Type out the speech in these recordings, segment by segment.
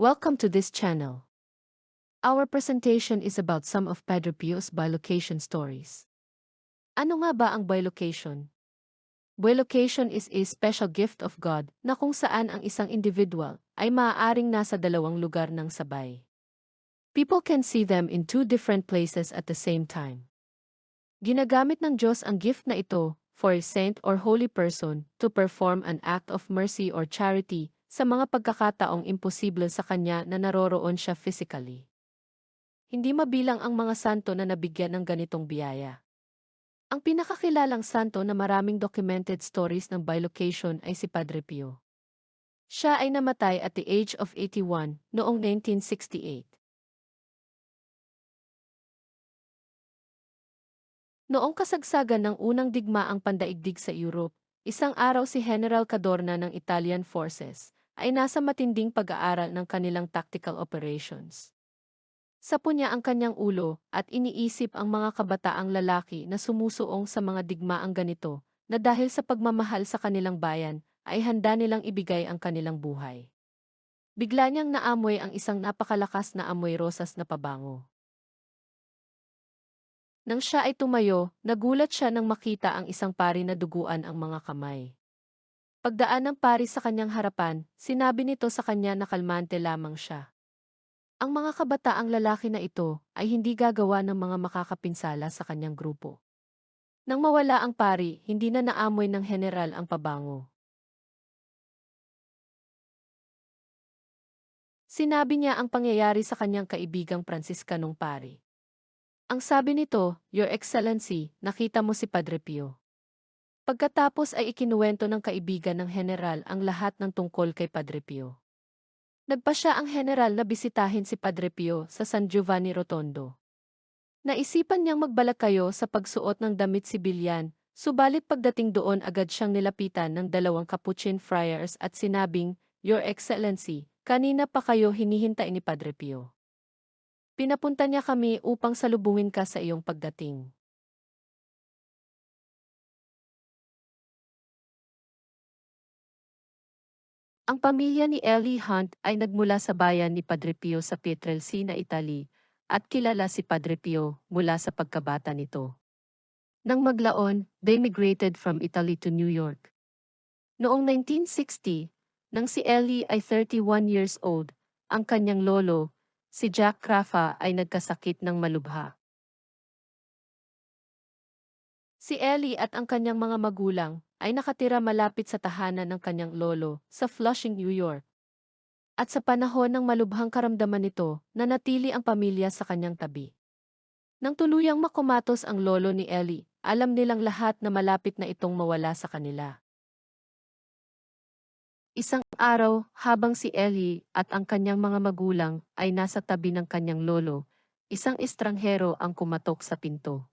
Welcome to this channel. Our presentation is about some of Padre Pio's bilocation stories. Ano nga ba ang bilocation? Bilocation is a special gift of God na kung saan ang isang individual ay maaaring nasa dalawang lugar ng sabay. People can see them in two different places at the same time. Ginagamit ng Diyos ang gift na ito for a saint or holy person to perform an act of mercy or charity sa mga pagkakataong imposible sa kanya na naroroon siya physically. Hindi mabilang ang mga santo na nabigyan ng ganitong biyaya. Ang pinakakilalang santo na maraming documented stories ng bilocation ay si Padre Pio. Siya ay namatay at the age of 81 noong 1968. Noong kasagsagan ng unang digmaang pandaigdig sa Europe, isang araw si General Cadorna ng Italian Forces ay nasa matinding pag-aaral ng kanilang tactical operations. Sapo niya ang kanyang ulo at iniisip ang mga kabataang lalaki na sumusuong sa mga digmaang ganito na dahil sa pagmamahal sa kanilang bayan ay handa nilang ibigay ang kanilang buhay. Bigla niyang naamoy ang isang napakalakas na amoy rosas na pabango. Nang siya ay tumayo, nagulat siya nang makita ang isang pari na duguan ang mga kamay. Pagdaan ng pari sa kanyang harapan, sinabi nito sa kanya na kalmante lamang siya. Ang mga kabataang lalaki na ito ay hindi gagawa ng mga makakapinsala sa kanyang grupo. Nang mawala ang pari, hindi na naamoy ng general ang pabango. Sinabi niya ang pangyayari sa kanyang kaibigang Pransiskanong pari. Ang sabi nito, Your Excellency, nakita mo si Padre Pio. Pagkatapos ay ikinuwento ng kaibigan ng general ang lahat ng tungkol kay Padre Pio. Nagpa siya ang general na bisitahin si Padre Pio sa San Giovanni Rotondo. Naisipan niyang magbalak kayo sa pagsuot ng damit sibilyan, subalit pagdating doon agad siyang nilapitan ng dalawang Capuchin friars at sinabing, Your Excellency, kanina pa kayo hinihintay ni Padre Pio. Pinapunta niya kami upang salubungin ka sa iyong pagdating. Ang pamilya ni Ellie Hunt ay nagmula sa bayan ni Padre Pio sa Pietrelcina, Italy, at kilala si Padre Pio mula sa pagkabata nito. Nang maglaon, they migrated from Italy to New York. Noong 1960, nang si Ellie ay 31 years old, ang kanyang lolo, si Jack Crafa ay nagkasakit ng malubha. Si Ellie at ang kanyang mga magulang ay nakatira malapit sa tahanan ng kanyang lolo sa Flushing, New York. At sa panahon ng malubhang karamdaman nito, nanatili ang pamilya sa kanyang tabi. Nang tuluyang makumatos ang lolo ni Ellie, alam nilang lahat na malapit na itong mawala sa kanila. Isang araw, habang si Ellie at ang kanyang mga magulang ay nasa tabi ng kanyang lolo, isang estranghero ang kumatok sa pinto.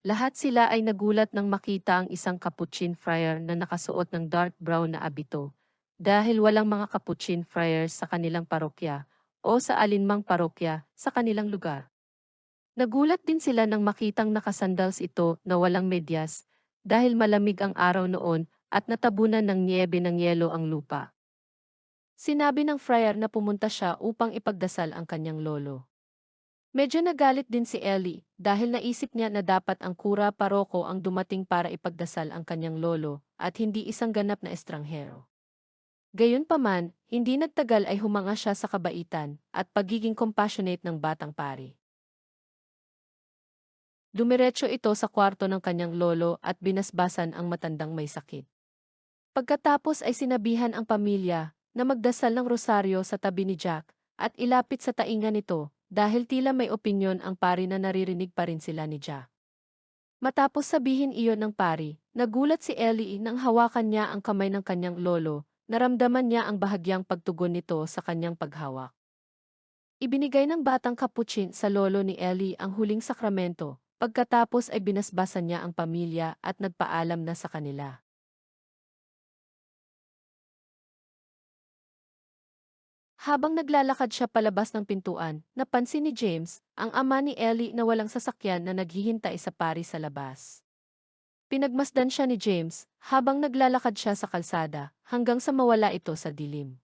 Lahat sila ay nagulat nang makita ang isang Capuchin friar na nakasuot ng dark brown na abito, dahil walang mga Capuchin friars sa kanilang parokya o sa alinmang parokya sa kanilang lugar. Nagulat din sila nang makitang nakasandals ito na walang medyas, dahil malamig ang araw noon at natabunan ng niebe ng yelo ang lupa. Sinabi ng friar na pumunta siya upang ipagdasal ang kanyang lolo. Medyo nagalit din si Ellie dahil naisip niya na dapat ang kura paroko ang dumating para ipagdasal ang kanyang lolo at hindi isang ganap na estranghero. Gayunpaman, hindi nagtagal ay humanga siya sa kabaitan at pagiging compassionate ng batang pari. Dumiretso ito sa kwarto ng kanyang lolo at binasbasan ang matandang may sakit. Pagkatapos ay sinabihan ang pamilya na magdasal ng rosaryo sa tabi ni Jack at ilapit sa tainga nito dahil tila may opinyon ang pari na naririnig pa rin sila ni Jack. Matapos sabihin iyon ng pari, nagulat si Ellie nang hawakan niya ang kamay ng kanyang lolo, naramdaman niya ang bahagyang pagtugon nito sa kanyang paghawak. Ibinigay ng batang kapuchin sa lolo ni Ellie ang huling sakramento, pagkatapos ay binasbasan niya ang pamilya at nagpaalam na sa kanila. Habang naglalakad siya palabas ng pintuan, napansin ni James, ang ama ni Ellie na walang sasakyan na naghihintay sa pari sa labas. Pinagmasdan siya ni James habang naglalakad siya sa kalsada hanggang sa mawala ito sa dilim.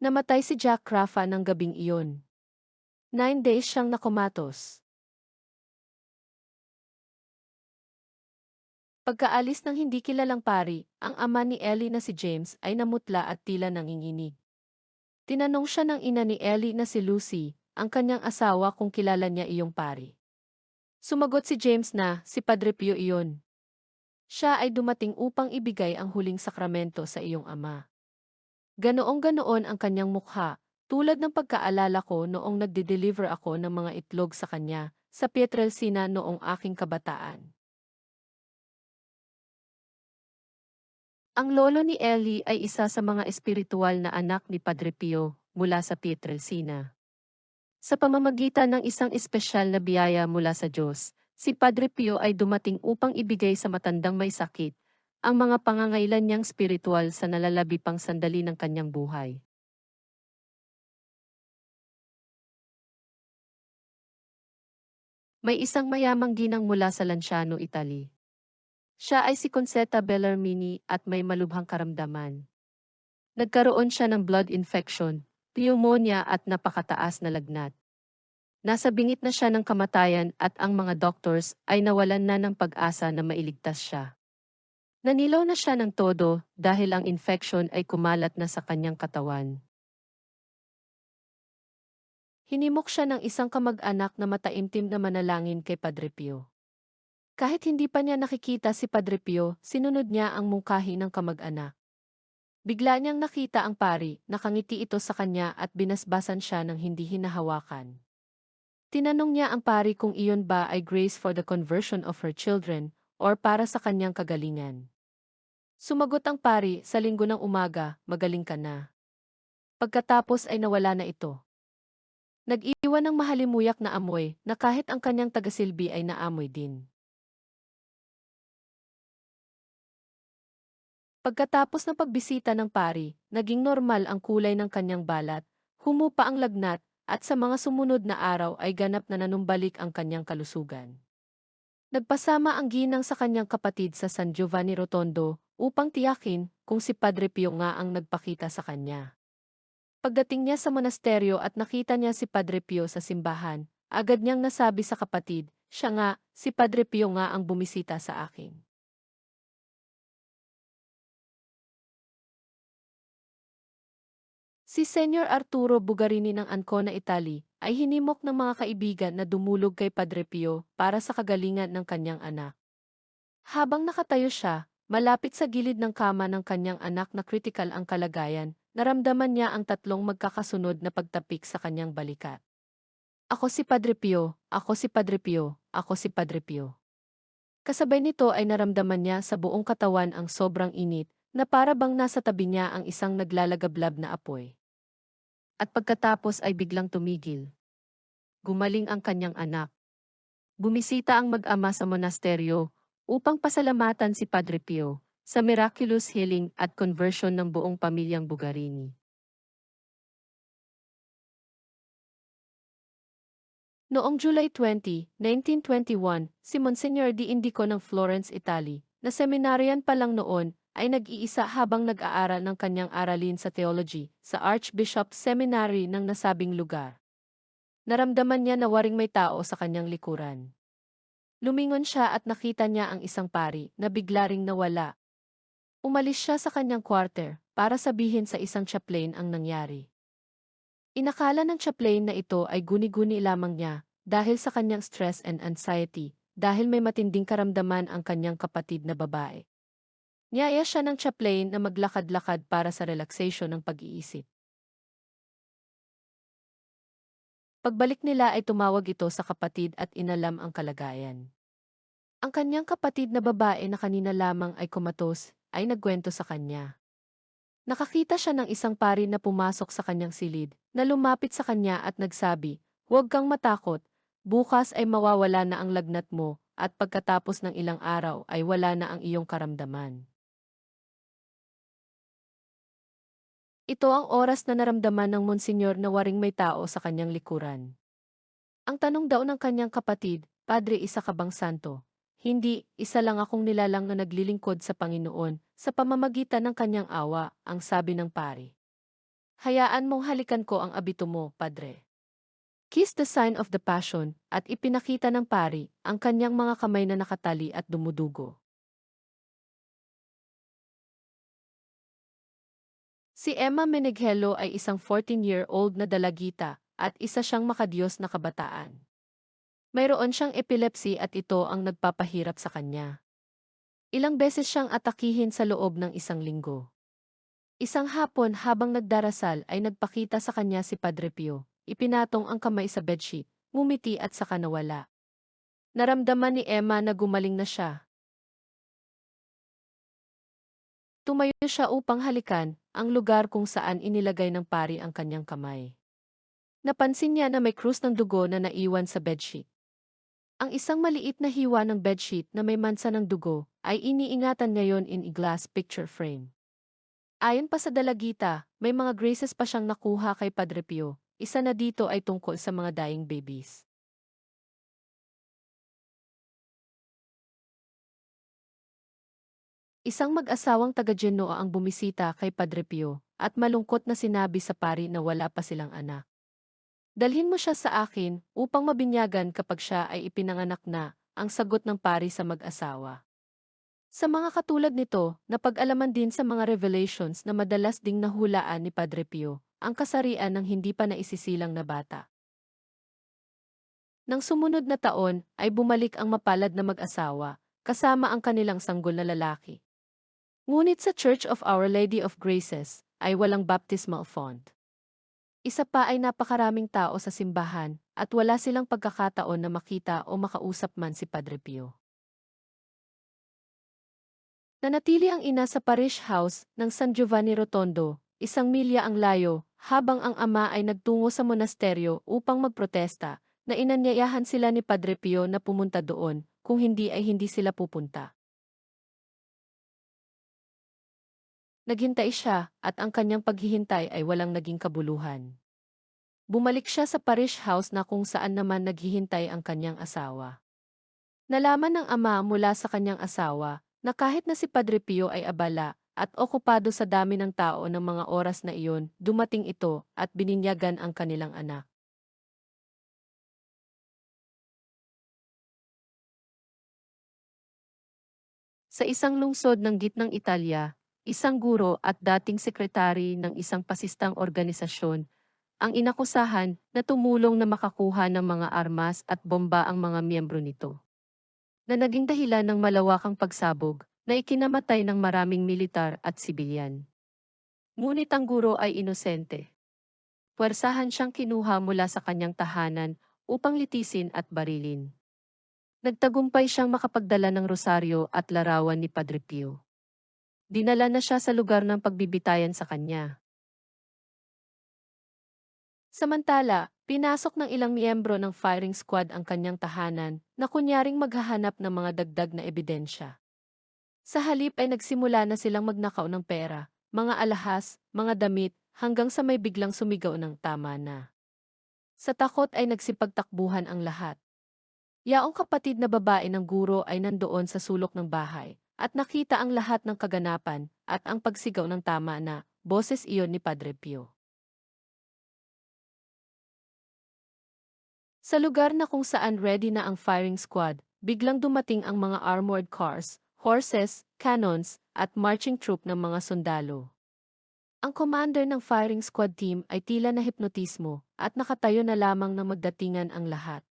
Namatay si Jack Rafa ng gabing iyon. Nine days siyang nakumatos. Pagkaalis ng hindi kilalang pari, ang ama ni Ellie na si James ay namutla at tila nanginginig. Tinanong siya ng ina ni Ellie na si Lucy, ang kanyang asawa kung kilala niya iyong pari. Sumagot si James na si Padre Pio iyon. Siya ay dumating upang ibigay ang huling sakramento sa iyong ama. Ganoong ganoon ang kanyang mukha, tulad ng pagkaalala ko noong nagde-deliver ako ng mga itlog sa kanya, sa Pietrelcina noong aking kabataan. Ang lolo ni Ellie ay isa sa mga espiritual na anak ni Padre Pio mula sa Pietrelcina. Sa pamamagitan ng isang espesyal na biyaya mula sa Diyos, si Padre Pio ay dumating upang ibigay sa matandang may sakit ang mga pangangailan niyang spiritual sa nalalabi pang sandali ng kanyang buhay. May isang mayamang ginang mula sa Lanciano, Italy. Siya ay si Concetta Bellarmini at may malubhang karamdaman. Nagkaroon siya ng blood infection, pneumonia at napakataas na lagnat. Nasa bingit na siya ng kamatayan at ang mga doctors ay nawalan na ng pag-asa na mailigtas siya. Nanilaw na siya ng todo dahil ang infection ay kumalat na sa kanyang katawan. Hinimok siya ng isang kamag-anak na mataimtim na manalangin kay Padre Pio. Kahit hindi pa niya nakikita si Padre Pio, sinunod niya ang mungkahi ng kamag-anak. Bigla niyang nakita ang pari, nakangiti ito sa kanya at binasbasan siya ng hindi hinahawakan. Tinanong niya ang pari kung iyon ba ay grace for the conversion of her children or para sa kanyang kagalingan. Sumagot ang pari sa linggo ng umaga, magaling ka na. Pagkatapos ay nawala na ito. Nag-iwan ng mahalimuyak na amoy na kahit ang kanyang tagasilbi ay naamoy din. Pagkatapos ng pagbisita ng pari, naging normal ang kulay ng kanyang balat, humupa ang lagnat at sa mga sumunod na araw ay ganap na nanumbalik ang kanyang kalusugan. Nagpasama ang ginang sa kanyang kapatid sa San Giovanni Rotondo upang tiyakin kung si Padre Pio nga ang nagpakita sa kanya. Pagdating niya sa monasteryo at nakita niya si Padre Pio sa simbahan, agad niyang nasabi sa kapatid, siya nga, si Padre Pio nga ang bumisita sa akin. Si Senyor Arturo Bugarini ng Ancona, Italy, ay hinimok ng mga kaibigan na dumulog kay Padre Pio para sa kagalingan ng kanyang anak. Habang nakatayo siya, malapit sa gilid ng kama ng kanyang anak na kritikal ang kalagayan, naramdaman niya ang tatlong magkakasunod na pagtapik sa kanyang balikat. Ako si Padre Pio, ako si Padre Pio, ako si Padre Pio. Kasabay nito ay naramdaman niya sa buong katawan ang sobrang init, na para bang nasa tabi niya ang isang naglalagablab na apoy at pagkatapos ay biglang tumigil. Gumaling ang kanyang anak. Bumisita ang mag-ama sa monasteryo upang pasalamatan si Padre Pio sa miraculous healing at conversion ng buong pamilyang Bugarini. Noong July 20, 1921, si Monsignor Di Indico ng Florence, Italy, na seminaryan pa lang noon, ay nag-iisa habang nag-aaral ng kanyang aralin sa theology sa Archbishop Seminary ng nasabing lugar. Naramdaman niya na waring may tao sa kanyang likuran. Lumingon siya at nakita niya ang isang pari na bigla ring nawala. Umalis siya sa kanyang quarter para sabihin sa isang chaplain ang nangyari. Inakala ng chaplain na ito ay guni-guni lamang niya dahil sa kanyang stress and anxiety dahil may matinding karamdaman ang kanyang kapatid na babae. Niyaya siya ng chaplain na maglakad-lakad para sa relaxation ng pag-iisip. Pagbalik nila ay tumawag ito sa kapatid at inalam ang kalagayan. Ang kanyang kapatid na babae na kanina lamang ay kumatos, ay nagkwento sa kanya. Nakakita siya ng isang pari na pumasok sa kanyang silid, na lumapit sa kanya at nagsabi, Huwag kang matakot, bukas ay mawawala na ang lagnat mo, at pagkatapos ng ilang araw ay wala na ang iyong karamdaman. Ito ang oras na naramdaman ng Monsinyor na waring may tao sa kanyang likuran. Ang tanong daw ng kanyang kapatid, Padre isa ka bang santo? Hindi, isa lang akong nilalang na naglilingkod sa Panginoon sa pamamagitan ng kanyang awa, ang sabi ng pari. hayaan mong halikan ko ang abito mo, padre. Kiss the sign of the passion, at ipinakita ng pari ang kanyang mga kamay na nakatali at dumudugo. Si Emma Meneghelo ay isang 14-year-old na dalagita at isa siyang makadiyos na kabataan. Mayroon siyang epilepsy at ito ang nagpapahirap sa kanya. Ilang beses siyang atakihin sa loob ng isang linggo. Isang hapon habang nagdarasal ay nagpakita sa kanya si Padre Pio. Ipinatong ang kamay sa bedsheet, ngumiti at saka nawala. Naramdaman ni Emma na gumaling na siya. Tumayo siya upang halikan ang lugar kung saan inilagay ng pari ang kanyang kamay. Napansin niya na may krus ng dugo na naiwan sa bedsheet. Ang isang maliit na hiwa ng bedsheet na may mansa ng dugo ay iniingatan ngayon in a glass picture frame. Ayon pa sa dalagita, may mga graces pa siyang nakuha kay Padre Pio. Isa na dito ay tungkol sa mga dying babies. Isang mag-asawang taga Genoa ang bumisita kay Padre Pio at malungkot na sinabi sa pari na wala pa silang anak. Dalhin mo siya sa akin upang mabinyagan kapag siya ay ipinanganak na, ang sagot ng pari sa mag-asawa. Sa mga katulad nito, napag-alaman din sa mga revelations na madalas ding nahulaan ni Padre Pio, ang kasarian ng hindi pa naisisilang na bata. Nang sumunod na taon, ay bumalik ang mapalad na mag-asawa, kasama ang kanilang sanggol na lalaki. Ngunit sa Church of Our Lady of Graces, ay walang baptismal font. Isa pa ay napakaraming tao sa simbahan, at wala silang pagkakataon na makita o makausap man si Padre Pio. Nanatili ang ina sa parish house ng San Giovanni Rotondo, isang milya ang layo, habang ang ama ay nagtungo sa monasteryo upang magprotesta, na inanyayahan sila ni Padre Pio na pumunta doon, kung hindi ay hindi sila pupunta. Naghintay siya, at ang kanyang paghihintay ay walang naging kabuluhan. Bumalik siya sa parish house na kung saan naman naghihintay ang kanyang asawa. Nalaman ng ama mula sa kanyang asawa na kahit na si Padre Pio ay abala at okupado sa dami ng tao ng mga oras na iyon, dumating ito at bininyagan ang kanilang anak. Sa isang lungsod ng gitnang Italia, isang guro at dating sekretary ng isang pasistang organisasyon ang inakusahan na tumulong na makakuha ng mga armas at bomba ang mga miyembro nito. Na naging dahilan ng malawakang pagsabog na ikinamatay ng maraming militar at sibilyan. Ngunit ang guro ay inosente. Puwersahan siyang kinuha mula sa kanyang tahanan upang litisin at barilin. Nagtagumpay siyang makapagdala ng rosaryo at larawan ni Padre Pio. Dinala na siya sa lugar ng pagbibitayan sa kanya. Samantala, pinasok ng ilang miyembro ng firing squad ang kanyang tahanan na kunyaring maghahanap ng mga dagdag na ebidensya. Sa halip ay nagsimula na silang magnakaw ng pera, mga alahas, mga damit, hanggang sa may biglang sumigaw ng tama na. Sa takot ay nagsipagtakbuhan ang lahat. Yaong kapatid na babae ng guro ay nandoon sa sulok ng bahay, at nakita ang lahat ng kaganapan, at ang pagsigaw ng tama na, boses iyon ni Padre Pio. Sa lugar na kung saan ready na ang firing squad, biglang dumating ang mga armored cars, horses, cannons, at marching troop ng mga sundalo. Ang commander ng firing squad team ay tila na hipnotismo at nakatayo na lamang na magdatingan ang lahat.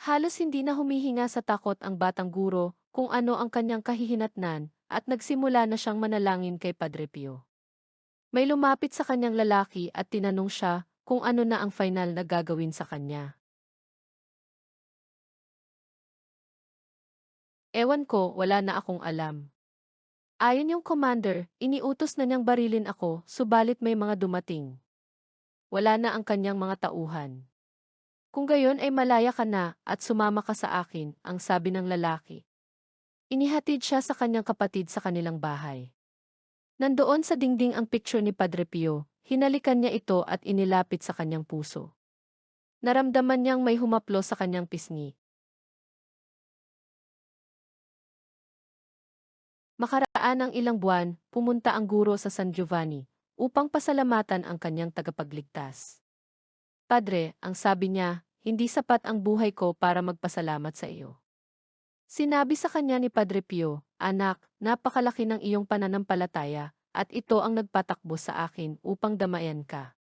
Halos hindi na humihinga sa takot ang batang guro kung ano ang kanyang kahihinatnan at nagsimula na siyang manalangin kay Padre Pio. May lumapit sa kanyang lalaki at tinanong siya kung ano na ang final na gagawin sa kanya. Ewan ko, wala na akong alam. Ayon yung commander, iniutos na niyang barilin ako, subalit may mga dumating. Wala na ang kanyang mga tauhan. Kung gayon ay malaya ka na at sumama ka sa akin, ang sabi ng lalaki. Inihatid siya sa kanyang kapatid sa kanilang bahay. Nandoon sa dingding ang picture ni Padre Pio, hinalikan niya ito at inilapit sa kanyang puso. Naramdaman niyang may humaplo sa kanyang pisngi. Makaraan ang ilang buwan, pumunta ang guro sa San Giovanni upang pasalamatan ang kanyang tagapagligtas. Padre, ang sabi niya, hindi sapat ang buhay ko para magpasalamat sa iyo. Sinabi sa kanya ni Padre Pio, Anak, napakalaki ng iyong pananampalataya, at ito ang nagpatakbo sa akin upang damayan ka.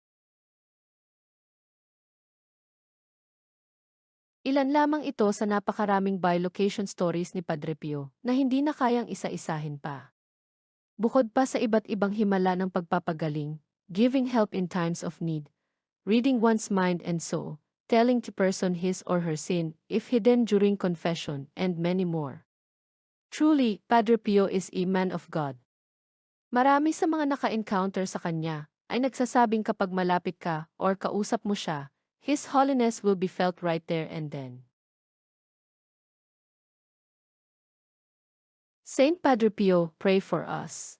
Ilan lamang ito sa napakaraming bilocation stories ni Padre Pio na hindi na kayang isa-isahin pa. Bukod pa sa iba't ibang himala ng pagpapagaling, giving help in times of need, reading one's mind and soul, telling to person his or her sin, if hidden during confession, and many more. Truly, Padre Pio is a man of God. Marami sa mga naka-encounter sa kanya ay nagsasabing kapag malapit ka or kausap mo siya, His holiness will be felt right there and then. Saint Padre Pio, pray for us.